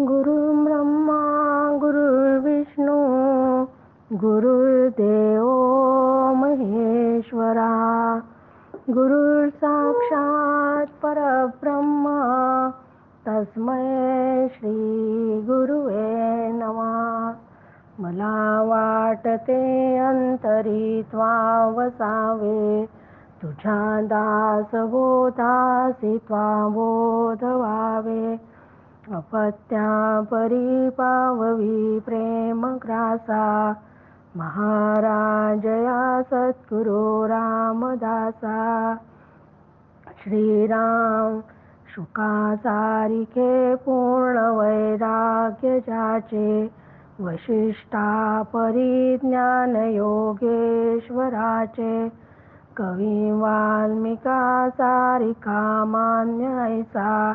गुरुर्ब्रह्मा गुरुर्विष्णु गुरुर्देवो महेश्वरा। गुरुर्साक्षात् परब्रह्मा तस्मै श्रीगुरुवे नमः। मला वाटते अन्तरित्वा वसावे तुजा दासबोधासि त्वा बोधवावे। अपत्या परिपाववी प्रेम ग्रासा महाराजया सद्गुरु रामदासा। श्रीराम शुकासारिखे पूर्ण वैराग्य ज्याचे वशिष्ठा परिज्ञान योगेश्वराचे कवी वाल्मिका सारिका मान्य ऐसा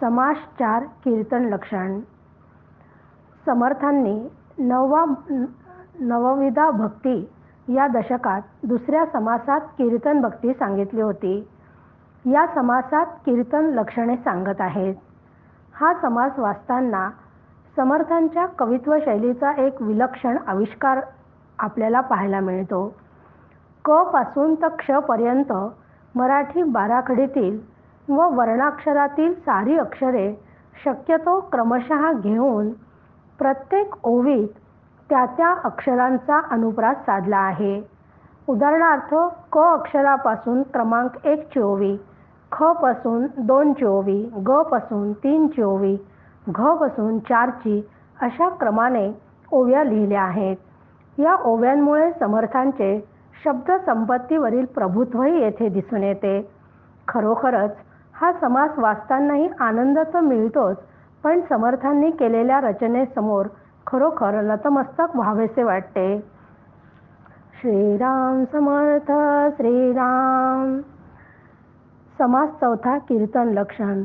समास चार कीर्तन लक्षण. समर्थांनी नववा नवविधा भक्ती या दशकात दुसऱ्या समासात कीर्तन भक्ती सांगितली होती. या समासात कीर्तन लक्षणे सांगत आहेत. हा समास वाचताना समर्थांच्या कवित्व शैलीचा एक विलक्षण आविष्कार आपल्याला पाहायला मिळतो. क पासून तर क्षपर्यंत मराठी बाराखडीतील व वर्णाक्षरातील सारी अक्षरे शक्यतो क्रमशः घेऊन प्रत्येक ओवीत त्या त्या अक्षरांचा अनुप्रास साधला आहे. उदाहरणार्थ क अक्षरापासून क्रमांक एक चोवी ख पासून दोन चोवी ग पासून तीन चोवी घ पासून चारची अशा क्रमाने ओव्या लिहिल्या आहेत. या ओव्यांमुळे समर्थांचे शब्दसंपत्तीवरील प्रभुत्वही येथे दिसून येते. खरोखरच हा समास वाचतानाही आनंद तर मिळतोच पण समर्थांनी केलेल्या रचनेसमोर खरोखर नतमस्तक व्हावेसे वाटते. श्रीराम समर्थ श्रीराम. समास चौथा कीर्तन लक्षण.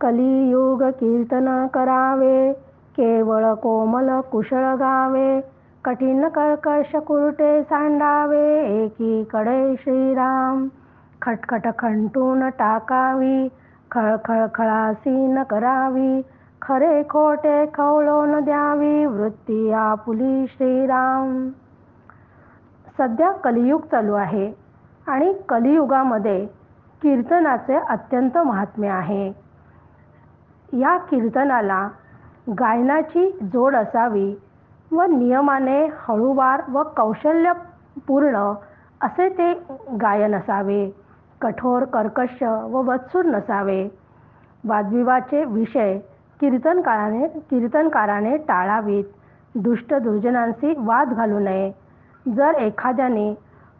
कलियुग कीर्तन करावे केवळ कोमल कुशळ गावे कठीण कर्कश कुरटे सांडावे एकीकडे श्रीराम. खटखट खंटून टाकावी खळखळ खळासी न करावी खरे खोटे खवळून द्यावी वृत्ती आपुली श्रीराम. सध्या कलियुग चालू आहे आणि कलियुगामध्ये कीर्तनाचे अत्यंत महात्म्य आहे. या कीर्तनाला गायनाची जोड असावी व नियमाने हळूवार व कौशल्यपूर्ण असे ते गायन असावे. कठोर कर्कश व वत्सूर नसावे. वादविवाचे विषय कीर्तनकाराने कीर्तनकाराने टाळावीत. दुष्ट दुर्जनांशी वाद घालू नये. जर एखाद्याने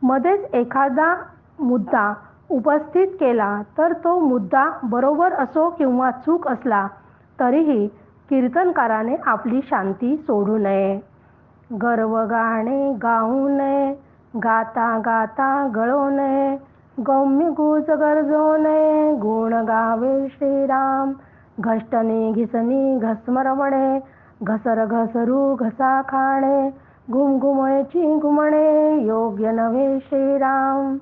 मध्येच एखादा मुद्दा उपस्थित केला तर तो मुद्दा बरोबर असो किंवा चूक असला तरीही कीर्तनकाराने आपली शांती सोडू नये. गर्व गाणे गाऊ नये गाता गाता गळू नये गौम्य घोष गरजो नये गुण गावे श्रीराम। घष्टने घिसनी घसमरवणे घसर घसरू घसा खाणे घुमघुमयची घुमणे योग्य नव्हे श्रीराम।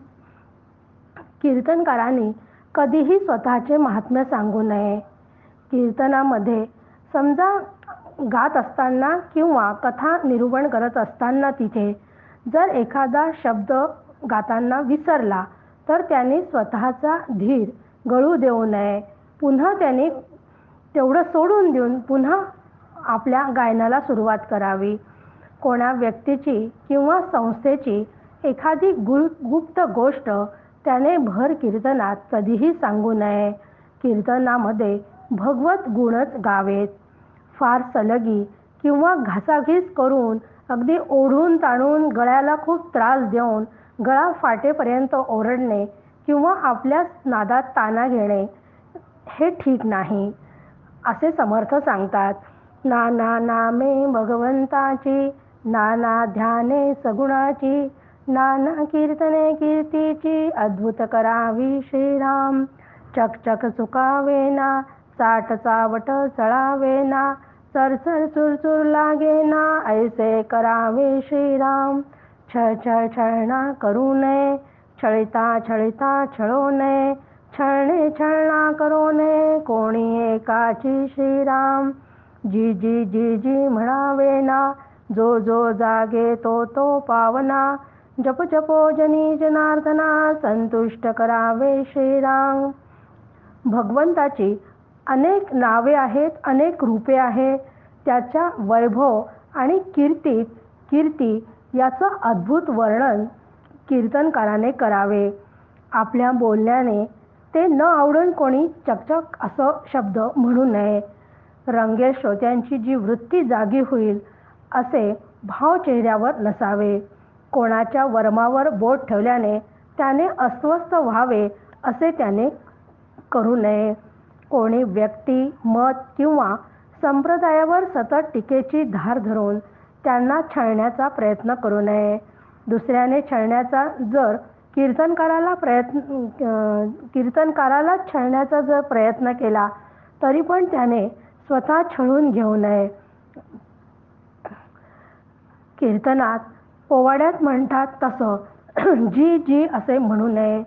कीर्तनकारांनी कधीही स्वतःचे महात्म्य सांगू नये। कीर्तनामध्ये समजा गात असताना किंवा कथा निरूपण करत असताना तिथे जर एखादा शब्द गाताना विसरला तर त्याने स्वतःचा धीर गळू देऊ नये. पुन्हा त्याने तेवढं सोडून देऊन पुन्हा आपल्या गायनाला सुरुवात करावी. कोणा व्यक्तीची किंवा संस्थेची एखादी गु गुप्त गोष्ट त्याने भर कीर्तनात कधीही सांगू नये. कीर्तनामध्ये भगवत गुणच गावेत. फार सलगी किंवा घासाघीस करून अगदी ओढून ताणून गळ्याला खूप त्रास देऊन गळा फाटेपर्यंत ओरडणे किंवा आपल्या नादात ताना घेणे हे ठीक नाही असे समर्थ सांगतात. नाना नामे भगवंताची नाना ध्याने सगुणाची नाना कीर्तने कीर्तीची अद्भुत करावी श्रीराम. चकचक चुकावेना साठ चावट चळावेना सरसर चुरचुर लागेना ऐसे करावे श्रीराम. छळ छळ छळणा करू नये। छळिता छळिता छळो नये। छळणे छळणा करो नये। कोणी एकाची श्रीराम। जी जी जी जी म्हणावे ना। जो जो जागे तो तो पावना। जप जपो जनी जनार्दना संतुष्ट करावे श्रीराम। भगवंताची अनेक नावे आहेत अनेक रूपे आहे। त्याच्या वैभव आणि कीर्तीत कीर्ती याचं अद्भुत वर्णन कीर्तनकाराने करावे. आपल्या बोलण्याने ते न आवडून कोणी चकचक असं शब्द म्हणू नये. रंगे श्रोत्यांची जी वृत्ती जागी होईल असे भाव चेहऱ्यावर नसावे. कोणाच्या वर्मावर बोट ठेवल्याने त्याने अस्वस्थ व्हावे असे त्याने करू नये. कोणी व्यक्ती मत किंवा संप्रदायावर सतत टीकेची धार धरून त्यांना छळण्याचा प्रयत्न करू नये. दुसऱ्याने छळण्याचा जर कीर्तनकाराला प्रयत्न कीर्तनकाराला छळण्याचा जर प्रयत्न केला तरी पण त्याने स्वतः छळून घेऊ नये. कीर्तनात पोवाड्यात म्हणतात तसं जी जी असे म्हणू नये.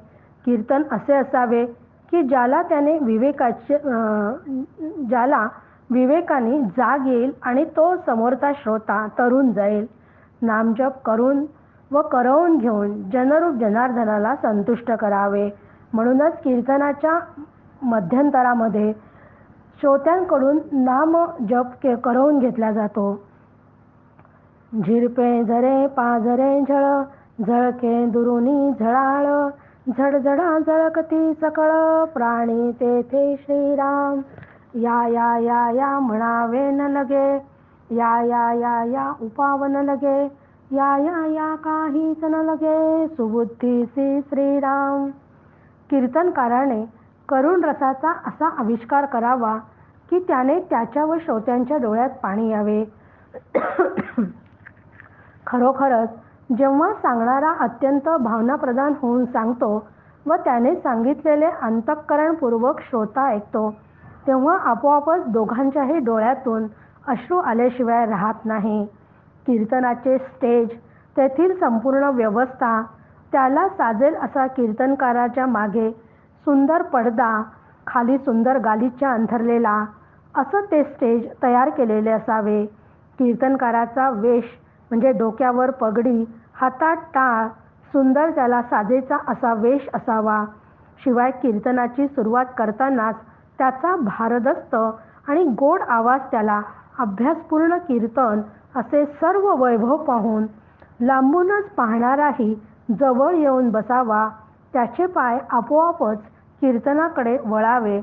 कीर्तन असे असावे की ज्याला त्याने विवेकाचे ज्याला विवेकाने जाग येईल आणि तो समोरचा श्रोता तरुण जाईल. नामजप करून व करवून घेऊन जनरूप जनार्दनाला संतुष्ट करावे. म्हणूनच कीर्तनाच्या मध्यंतरामध्ये श्रोत्यांकडून नाम जप के करवून घेतला जातो. झिरपे झरे पाझरे झळ झळके दुरुनी झळाळ झडझडा झळकती सकळ प्राणी तेथे श्रीराम. या या या या म्हणावे न लगे. या या या या उपावन लगे. या या या काहीच न लगे. सुबुद्धी सी श्रीराम. कीर्तनकाराने करुण रसाचा असा आविष्कार करावा की त्याने त्याच्या व श्रोत्यांच्या डोळ्यात पाणी यावे. खरोखरच जेव्हा सांगणारा अत्यंत भावनाप्रधान होऊन सांगतो व त्याने सांगितलेले अंतःकरणपूर्वक श्रोता ऐकतो तेव्हा आपोआपच दोघांच्याही डोळ्यातून अश्रू आल्याशिवाय राहत नाही. कीर्तनाचे स्टेज तेथील संपूर्ण व्यवस्था त्याला साजेल असा कीर्तनकाराच्या मागे सुंदर पडदा खाली सुंदर गालिच्या अंथरलेला असं ते स्टेज तयार केलेले असावे. कीर्तनकाराचा वेश म्हणजे डोक्यावर पगडी हातात टाळ सुंदर त्याला साजेचा असा वेश असावा. शिवाय कीर्तनाची सुरुवात करतानाच त्याचा भारदस्त आणि गोड आवाज त्याला अभ्यासपूर्ण कीर्तन असे सर्व वैभव पाहून लांबूनच पाहणाराही जवळ येऊन बसावा त्याचे पाय आपोआपच कीर्तनाकडे वळावे.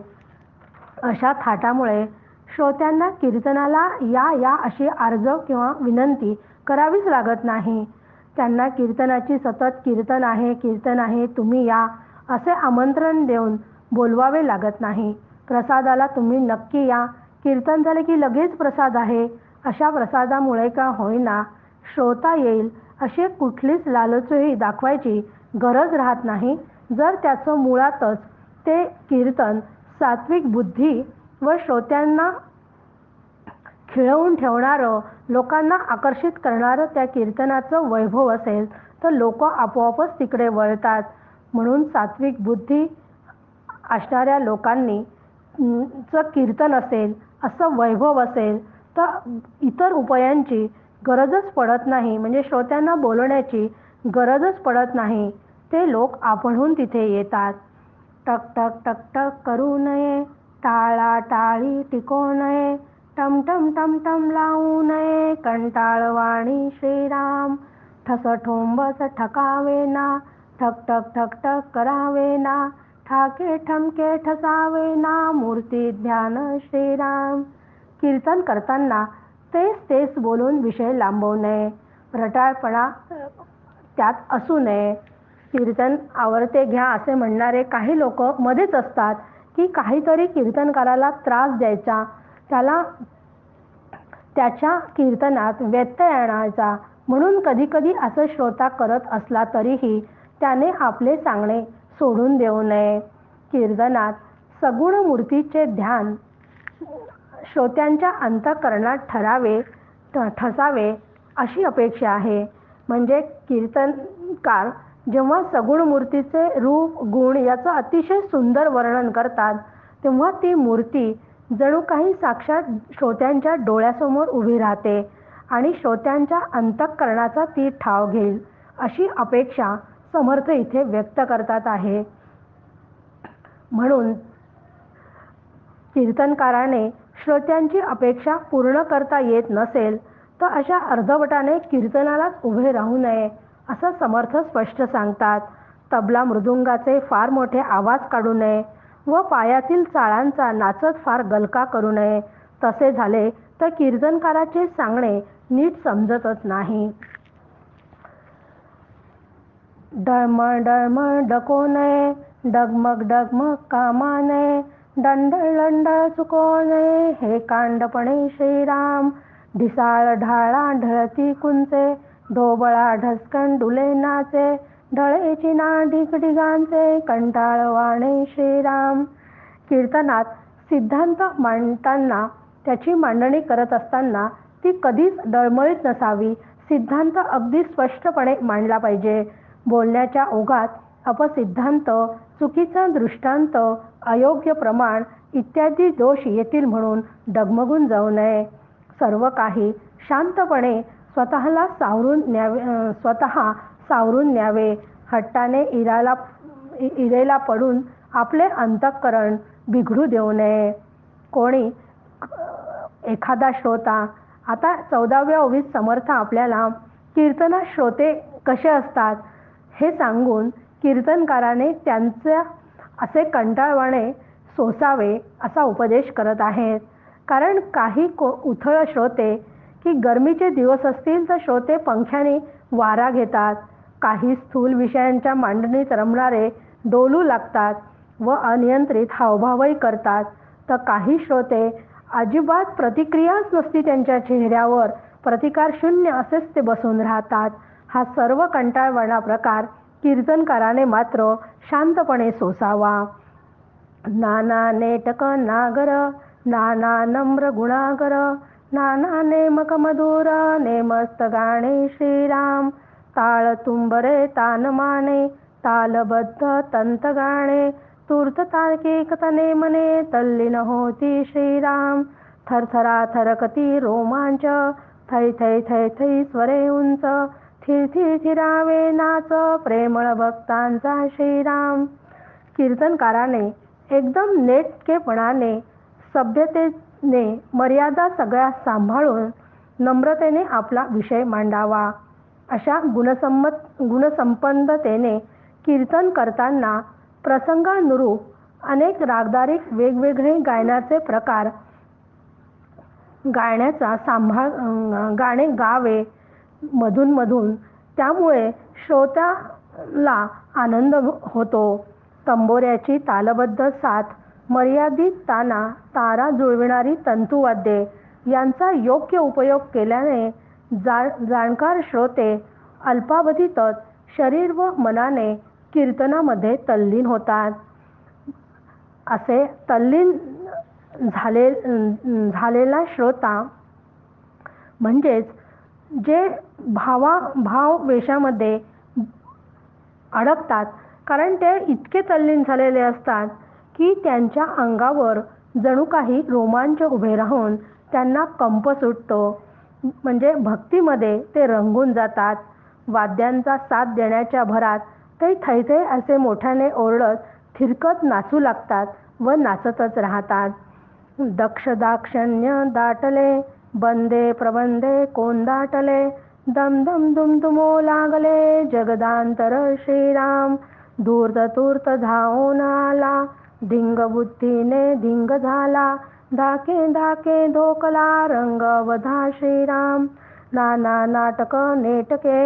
अशा थाटामुळे श्रोत्यांना कीर्तनाला या या अशी अर्ज किंवा विनंती करावीच लागत नाही. त्यांना कीर्तनाची सतत कीर्तन आहे कीर्तन आहे तुम्ही या असे आमंत्रण देऊन बोलवावे लागत नाही. प्रसादाला तुम्ही नक्की या. कीर्तन झाले की लगेच प्रसाद आहे. अशा प्रसादामुळे का होईना श्रोता येईल अशी कुठलीच लालचही दाखवायची गरज राहत नाही. जर त्याचं मुळातच ते कीर्तन सात्विक बुद्धी व श्रोत्यांना खिळवून ठेवणारं लोकांना आकर्षित करणारं त्या कीर्तनाचं वैभव असेल तर लोक आपोआपच तिकडे वळतात. म्हणून सात्विक बुद्धी असणाऱ्या लोकांनी चं कीर्तन असेल असं वैभव असेल तर इतर उपायांची गरजच पडत नाही. म्हणजे श्रोत्यांना बोलवण्याची गरजच पडत नाही. ते लोक आपणहून तिथे येतात. टक टक टक टक करू नये. टाळा टाळी टिकू नये. टम टम टम टम लावू नये. कंटाळवाणी श्रीराम. ठस ठोंबस ठकावे ना ठक ठक ठक ठक करावे ना ठाके ठमके ठसावे ना मूर्ती ध्यान श्रीराम. कीर्तन करताना तेच तेच बोलून विषय लांबवू नये. रटाळपणा त्यात असू नये. कीर्तन आवडते घ्या असे म्हणणारे काही लोक मध्येच असतात की काहीतरी कीर्तनकाराला त्रास द्यायचा. त्याला त्याच्या कीर्तनात व्यत्यय आणायचा. म्हणून कधीकधी असं श्रोता करत असला तरीही त्याने आपले सांगणे सोडून देऊ नये. कीर्तनात सगुण मूर्तीचे ध्यान श्रोत्यांच्या अंतःकरणात ठरावे ठसावे अशी अपेक्षा आहे. म्हणजे कीर्तनकार जेव्हा सगुण मूर्तीचे रूप गुण याचं अतिशय सुंदर वर्णन करतात तेव्हा ती मूर्ती जणू काही साक्षात श्रोत्यांच्या डोळ्यासमोर उभी राहते आणि श्रोत्यांच्या अंतःकरणाचा ती ठाव घेईल अशी अपेक्षा समर्थ इथे व्यक्त करतात आहे. म्हणून कीर्तनकाराने श्रोत्यांची अपेक्षा पूर्ण करता येत नसेल तर अशा अर्धवटाने कीर्तनालाच उभे राहू नये असं समर्थ स्पष्ट सांगतात. तबला मृदुंगाचे फार मोठे आवाज काढू नये व पायातील चाळांचा नाचत फार गलका करू नये. तसे झाले तर कीर्तनकाराचे सांगणे नीट समजतच नाही. डळमळ डळमळ डको नये डगमग डगमग कामा नये दंडळ दंडळ चुको नये हे कांडपणे श्रीराम ढिसाळ ढाळा ढळती कुंचे ढोबळा ढसकन डुले नाचे ढळेची ना ढिगढिगांचे कंटाळ वाणे श्रीराम. कीर्तनात सिद्धांत मांडताना त्याची मांडणी करत असताना ती कधीच डळमळीत नसावी सिद्धांत अगदी स्पष्टपणे मांडला पाहिजे. बोलण्याच्या ओघात अपसिद्धांत चुकीचा दृष्टांत अयोग्य प्रमाण इत्यादी दोष येतील म्हणून डगमगून जाऊ नये. सर्व काही शांतपणे स्वतःला सावरून न्यावे स्वतः सावरून न्यावे. हट्टाने इराला इरेला पडून आपले अंतःकरण बिघडू देऊ नये. कोणी एखादा श्रोता आता चौदाव्या ओवीत समर्थ आपल्याला कीर्तना श्रोते कसे असतात? हे सांगून कीर्तनकाराने त्यांच्या असे कंटाळवाणे सोसावे असा उपदेश करत आहेत. कारण काही को उथळ श्रोते की गरमीचे दिवस असतील तर श्रोते पंख्याने वारा घेतात. काही स्थूल विषयांच्या मांडणीत रमणारे डोलू लागतात व अनियंत्रित हावभावही करतात. तर काही श्रोते अजिबात प्रतिक्रियाच नसती त्यांच्या चेहऱ्यावर. प्रतिकार शून्य असेच ते बसून राहतात. हा सर्व कंटाळवाणा प्रकार कीर्तनकाराने मात्र शांतपणे सोसावा. नाना नेटक नागर नाना नम्र गुणागर नाना नेमक मधुर नेमस्त गाणे श्रीराम. ताळ तुंबरे तान माने तालबद्ध तंत गाणे. तूर्त तार्किकतने मने तल्लीन होती श्रीराम. थरथरा थरकती रोमांच थै थै थै थै स्वरे उंच. थिरथिरावे नाच प्रेमळ भक्तांचा श्रीराम. कीर्तनकाराने एकदम नेटकेपणाने सभ्यतेने मर्यादा सगळ्या सांभाळून नम्रतेने आपला विषय मांडावा. अशा गुणसंमत गुणसंपन्नतेने कीर्तन करताना प्रसंगानुरूप अनेक रागदारीक वेगवेगळे गायनाचे प्रकार गायण्याचा सांभाळ गाणे गावे. मधून मधून. त्यामुळे श्रोत्याला आनंद होतो. तंबोऱ्याची तालबद्ध साथ मर्यादित ताना तारा जुळविणारी तंतुवाद्ये यांचा योग्य उपयोग केल्याने जा जाणकार श्रोते अल्पावधीतच शरीर व मनाने कीर्तनामध्ये तल्लीन होतात. असे तल्लीन झाले झालेला श्रोता म्हणजेच जे भावा भाव वेशामध्ये अडकतात कारण ते इतके तल्लीन झालेले असतात की त्यांच्या अंगावर जणू काही रोमांच उभे राहून त्यांना कंप सुटतो. म्हणजे भक्तीमध्ये ते रंगून जातात. वाद्यांचा साथ देण्याच्या भरात ते थैथे असे मोठ्याने ओरडत थिरकत नाचू लागतात व नाचतच राहतात. दक्ष दाक्षण्य दाटले बंदे प्रबंदे कोण दाटले दम दम दुम दुमो लागले जगदांतर श्रीराम धूर्त तूर्त धावून आला धिंग बुद्धीने धिंग झाला धाके धाके धोकला रंग वधा श्रीराम नाना नाटक नेटके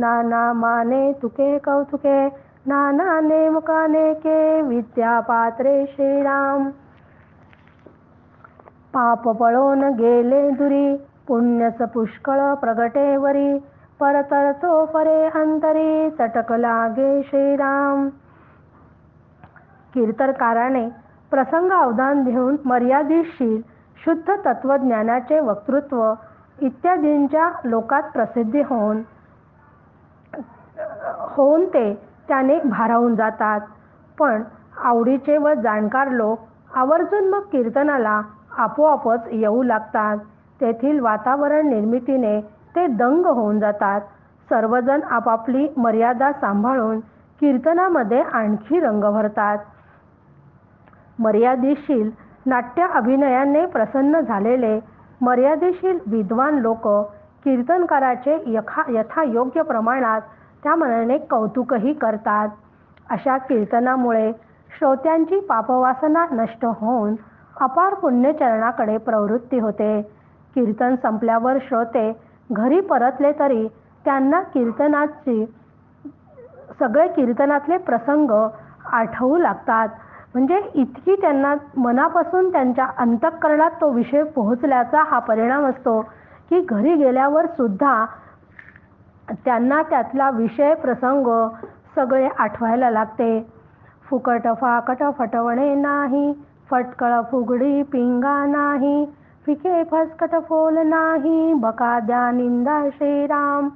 नाना माने तुके कौतुके नाना नेमका नेके विद्या पात्रे श्रीराम पाप पळून गेले दुरी पुण्यस पुष्कळ प्रगटेवरी परतरतो परे अंतरी चटक लागे श्रीराम. कीर्तनकाराने प्रसंग अवधान देऊन मर्यादितशील शुद्ध तत्वज्ञानाचे वक्तृत्व इत्यादींच्या लोकात प्रसिद्धी होऊन होऊन ते त्याने भारावून जातात. पण आवडीचे व जाणकार लोक आवर्जून मग कीर्तनाला आपोआपच येऊ लागतात. तेथील वातावरण निर्मितीने ते दंग होऊन जातात. सर्वजण आपापली मर्यादा सांभाळून कीर्तनामध्ये आणखी रंग भरतात. मर्यादेशील नाट्य अभिनयाने प्रसन्न झालेले मर्यादेशील विद्वान लोक कीर्तनकाराचे यथा यथायोग्य प्रमाणात त्या मनाने कौतुकही करतात. अशा कीर्तनामुळे श्रोत्यांची पापवासना नष्ट होऊन अपार पुण्यचरणाकडे प्रवृत्ती होते. कीर्तन संपल्यावर श्रोते घरी परतले तरी त्यांना कीर्तनाची सगळे कीर्तनातले प्रसंग आठवू लागतात. म्हणजे इतकी त्यांना मनापासून त्यांच्या अंतःकरणात तो विषय पोहोचल्याचा हा परिणाम असतो की घरी गेल्यावर सुद्धा त्यांना त्यातला विषय प्रसंग सगळे आठवायला लागते. फुकट फाकट फटवणे नाही. फटकळ फुगडी पिंगा नाही फिके फसकट फोल नाही बकाद्या निंदा श्रीराम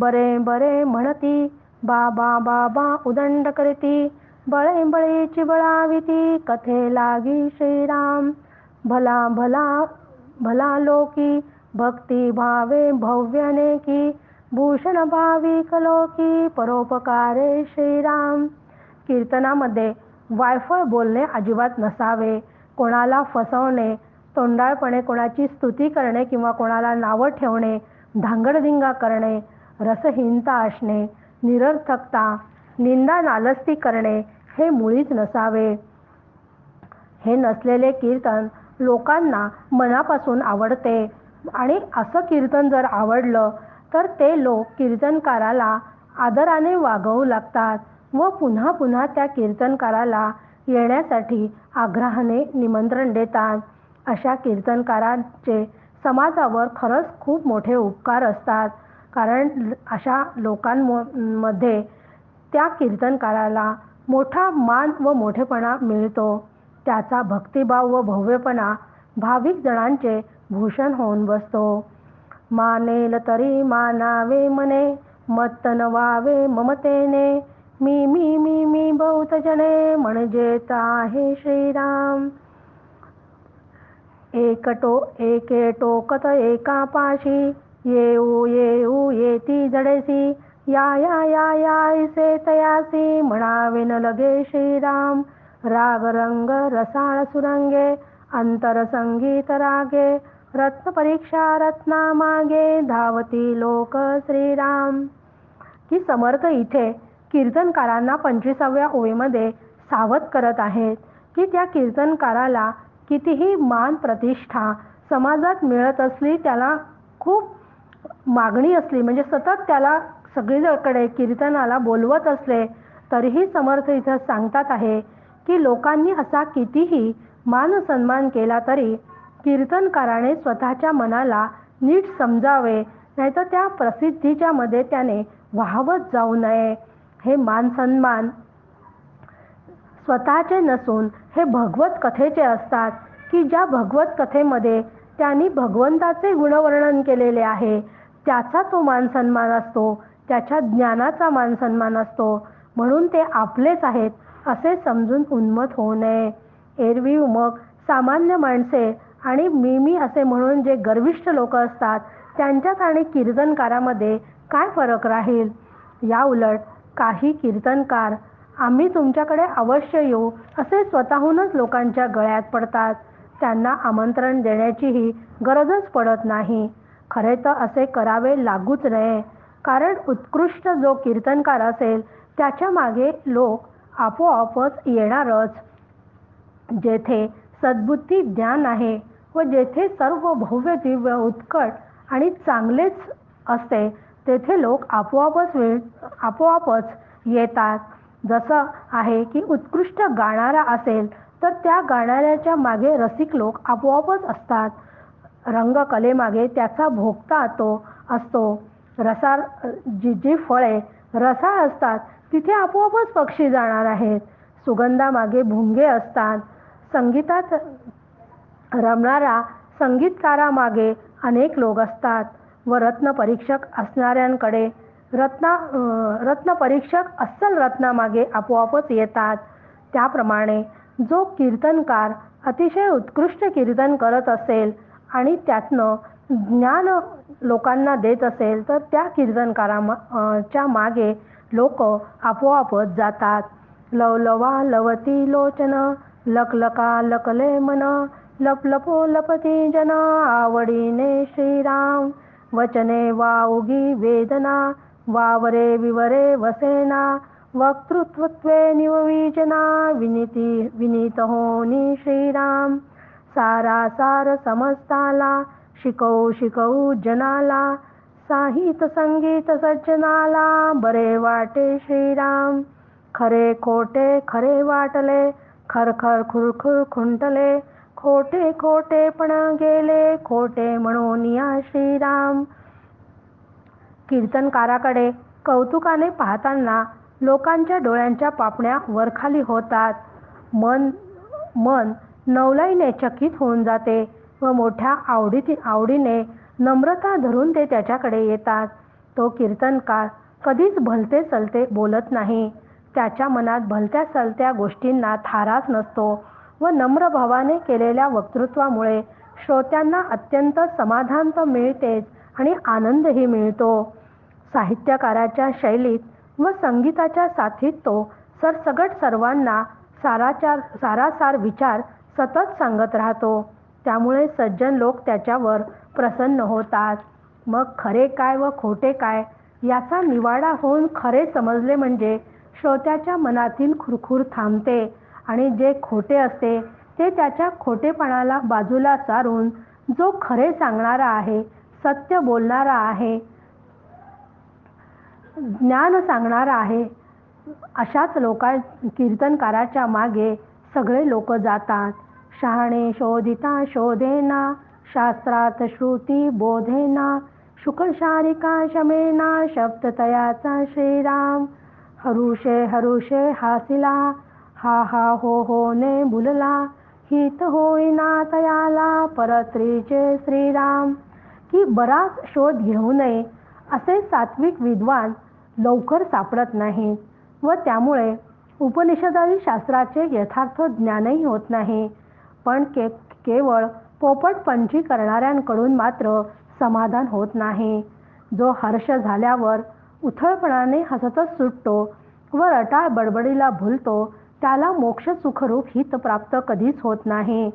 बरे बरे म्हणती बाबा बाबा उदंड करती बळे बळेची बळाविती कथे लागी श्रीराम भला भला भला लोकी भक्ती भावे भव्यने की भूषण भावी लोकी परोपकारे श्रीराम कीर्तनामध्ये वायफळ बोलणे अजिबात नसावे. कोणाला फसवणे तोंडाळपणे कोणाची स्तुती करणे किंवा कोणाला नावं ठेवणे धांगडधिंगा करणे रसहीनता असणे निरर्थकता निंदा नालस्ती करणे हे मुळीच नसावे. हे नसलेले कीर्तन लोकांना मनापासून आवडते आणि असं कीर्तन जर आवडलं तर ते लोक कीर्तनकाराला आदराने वागवू लागतात. व पुन्हा पुन्हा त्या कीर्तनकाराला येण्यासाठी आग्रहाने निमंत्रण देतात. अशा कीर्तनकारांचे समाजावर खरंच खूप मोठे उपकार असतात. कारण अशा लोकांमध्ये त्या कीर्तनकाराला मोठा मान व मोठेपणा मिळतो. त्याचा भक्तिभाव व भव्यपणा भाविक जणांचे भूषण होऊन बसतो. मानेल तरी मानावे मने मत्तन वावे ममतेने मी मी मी मी बहुत जने म्हणजे आहे श्रीराम. एकटो एके टोकत एका पाशी येऊ येऊ येती जडेसी. या या या यायसे तयासी म्हणावे न लगे श्रीराम. राग रंग रसाळ सुरंगे अंतर संगीत रागे रत्न परीक्षा रत्ना मागे धावती लोक श्रीराम. की समर्थ इथे कीर्तनकारांना पंचवीसाव्या ओळीमध्ये सावध करत आहेत की त्या कीर्तनकाराला कितीही मान प्रतिष्ठा समाजात मिळत असली त्याला खूप मागणी असली म्हणजे सतत त्याला सगळीकडे कीर्तनाला बोलवत असले तरीही समर्थ इथं सांगतात आहे की लोकांनी असा कितीही मान सन्मान केला तरी कीर्तनकाराने स्वतःच्या मनाला नीट समजावे नाहीतर त्या प्रसिद्धीच्या मध्ये त्याने वाहवत जाऊ नये. हे मान सन्मान स्वतःचे नसून हे भगवत कथेचे असतात की ज्या भगवत कथेमध्ये त्यांनी भगवंताचे गुणवर्णन केलेले आहे त्याचा तो मान सन्मान असतो त्याच्या ज्ञानाचा मान सन्मान असतो म्हणून ते आपलेच आहेत असे समजून उन्मत होऊ नये. एरवी मग सामान्य माणसे आणि मी मी असे म्हणून जे गर्विष्ठ लोक असतात त्यांच्यात आणि कीर्तनकारामध्ये काय फरक राहील? या उलट काही कीर्तनकार आम्ही तुमच्याकडे अवश्य येऊ असे स्वतःहूनच लोकांच्या गळ्यात पडतात. त्यांना आमंत्रण देण्याचीही गरजच पडत नाही. खरे तर असे करावे लागूच नये. कारण उत्कृष्ट जो कीर्तनकार असेल त्याच्यामागे लोक आपोआपच येणारच. जेथे सद्बुद्धी ज्ञान आहे व जेथे सर्व भव्य दिव्य उत्कट आणि चांगलेच असते तेथे लोक आपोआपच वेळ आपोआपच येतात. जसं आहे की उत्कृष्ट गाणारा असेल तर त्या गाणाऱ्याच्या मागे रसिक लोक आपोआपच असतात. रंगकलेमागे त्याचा भोगता तो असतो. रसा जी जी फळे रसाळ असतात तिथे आपोआपच पक्षी जाणार आहेत. सुगंधामागे भुंगे असतात. संगीतात रमणारा संगीतकारामागे अनेक लोक असतात. व रत्न परीक्षक असणाऱ्यांकडे रत्ना रत्न परीक्षक अस्सल रत्नामागे आपोआपच येतात. त्याप्रमाणे जो कीर्तनकार अतिशय उत्कृष्ट कीर्तन करत असेल आणि त्यातनं ज्ञान लोकांना देत असेल तर त्या कीर्तनकारा च्या मागे लोक आपोआपच जातात. लवलवा लवती लोचन लकलका लकले मन लपलपो लपती जन आवडीने श्रीराम. वचने वा उगी वेदना वावरे विवरे वसेना वक्तृत्वत्वे निववीजना विनीती विनीत होनी श्रीराम। सारा सार समस्ताला शिकवू शिकवू जनाला साहित संगीत सज्जनाला बरे वाटे श्रीराम। खरे खोटे खरे वाटले खरखर खुरखुर खुंटले खोटे खोटे पण गेले खोटे म्हणून या श्रीराम. कीर्तनकाराकडे कौतुकाने पाहताना लोकांच्या डोळ्यांच्या पापण्या वरखाली होतात. मन मन नवलाईने चकित होऊन जाते व मोठ्या आवडी आवडीने नम्रता धरून ते त्याच्याकडे येतात. तो कीर्तनकार कधीच भलते चलते बोलत नाही. त्याच्या मनात भलत्या चलत्या गोष्टींना थाराच नसतो. व नम्र भावाने केलेल्या वक्तृत्वामुळे श्रोत्यांना अत्यंत समाधान तर मिळतेच आणि आनंदही मिळतो. साहित्यकाराच्या शैलीत व संगीताच्या साथीत तो सरसगट सर्वांना साराचार सारासार विचार सतत सांगत राहतो. त्यामुळे सज्जन लोक त्याच्यावर प्रसन्न होतात. मग खरे काय व खोटे काय याचा निवाडा होऊन खरे समजले म्हणजे श्रोत्याच्या मनातील खुरखुर थांबते आणि जे खोटे असते ते त्याच्या खोटेपणाला बाजूला सारून जो खरे सांगणारा आहे सत्य बोलणारा आहे ज्ञान सांगणारा आहे अशाच लोका कीर्तनकाराच्या मागे सगळे लोक जातात. शहाणे शोधिता शोधेना शास्त्रात श्रुती बोधेना शुकशारिका शमेना शब्दतयाचा श्रीराम हरुषे हरुषे हासिला हा हा हो हो ने भुलला हित होईना तयाला परत्रीचे श्रीराम. की बराच शोध घेऊ नये असे सात्विक विद्वान लवकर सापडत नाही व त्यामुळे उपनिषदादी शास्त्राचे यथार्थ ज्ञानही होत नाही. पण के केवळ पोपटपंची करणाऱ्यांकडून मात्र समाधान होत नाही. जो हर्ष झाल्यावर उथळपणाने हसतच सुटतो व रटाळ बडबडीला भुलतो त्याला मोक्ष सुखरूप हित प्राप्त कधीच होत नाही.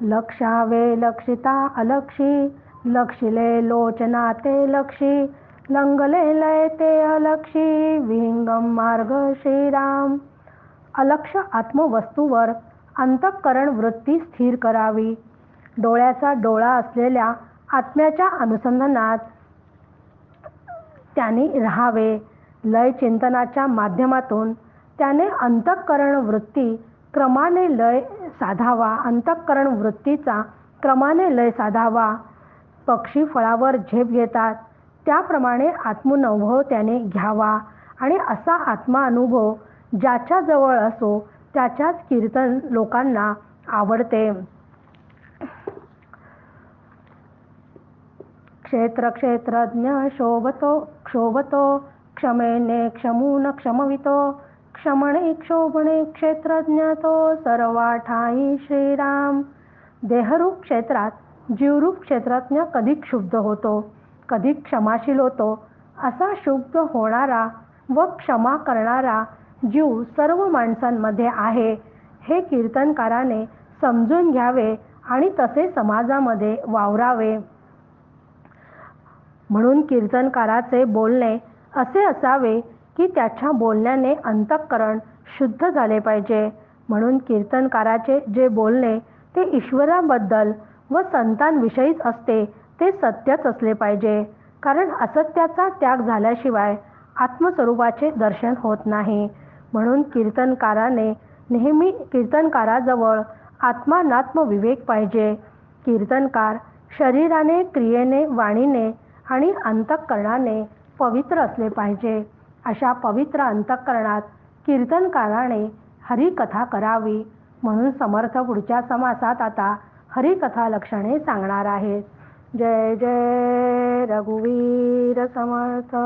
लक्षावे लक्षिता अलक्षी लक्षिले लोचना ते लक्षी लंगले लय ते अलक्षी विहिंगम मार्ग श्रीराम. अलक्ष आत्मवस्तूवर अंतःकरण वृत्ती स्थिर करावी. डोळ्याचा डोळा असलेल्या आत्म्याच्या अनुसंधानात त्याने राहावे. लय चिंतनाच्या माध्यमातून त्याने अंतःकरण वृत्ती क्रमाने लय साधावा अंतःकरण वृत्तीचा क्रमाने लय साधावा. पक्षी फळावर झेप घेतात त्याप्रमाणे आत्मनुभव त्याने घ्यावा. आणि असा आत्मा अनुभव ज्याच्या जवळ असो त्याच्याच कीर्तन लोकांना आवडते. क्षेत्र क्षेत्रज्ञ शोभतो क्षोभतो क्षमेने क्षमून क्षमवितो क्षमणे क्षोभणे क्षेत्रज्ञ तो सर्वाठाई श्रीराम. देहरूप क्षेत्रात जीवरूप क्षेत्रज्ञ कधी क्षुब्ध होतो कधी क्षमाशील होतो असा शुद्ध होणारा व क्षमा करणारा जीव सर्व माणसांमध्ये आहे हे कीर्तनकाराने समजून घ्यावे आणि तसे समाजामध्ये वावरावे. म्हणून कीर्तनकाराचे बोलणे असे असावे की त्याच्या बोलण्याने अंतःकरण शुद्ध झाले पाहिजे. म्हणून कीर्तनकाराचे जे बोलणे ते ईश्वराबद्दल व संतांविषयीच असते ते सत्यच असले पाहिजे. कारण असत्याचा त्याग झाल्याशिवाय आत्मस्वरूपाचे दर्शन होत नाही. म्हणून कीर्तनकाराने नेहमी कीर्तनकाराजवळ आत्मानात्म विवेक पाहिजे. कीर्तनकार शरीराने क्रियेने वाणीने आणि अंतःकरणाने पवित्र असले पाहिजे. अशा पवित्र अंतःकरणात कीर्तनकाराने हरिकथा करावी. म्हणून समर्थ पुढच्या समासात आता हरिकथा लक्षणे सांगणार आहेत जय जय रघुवीर समर्थ.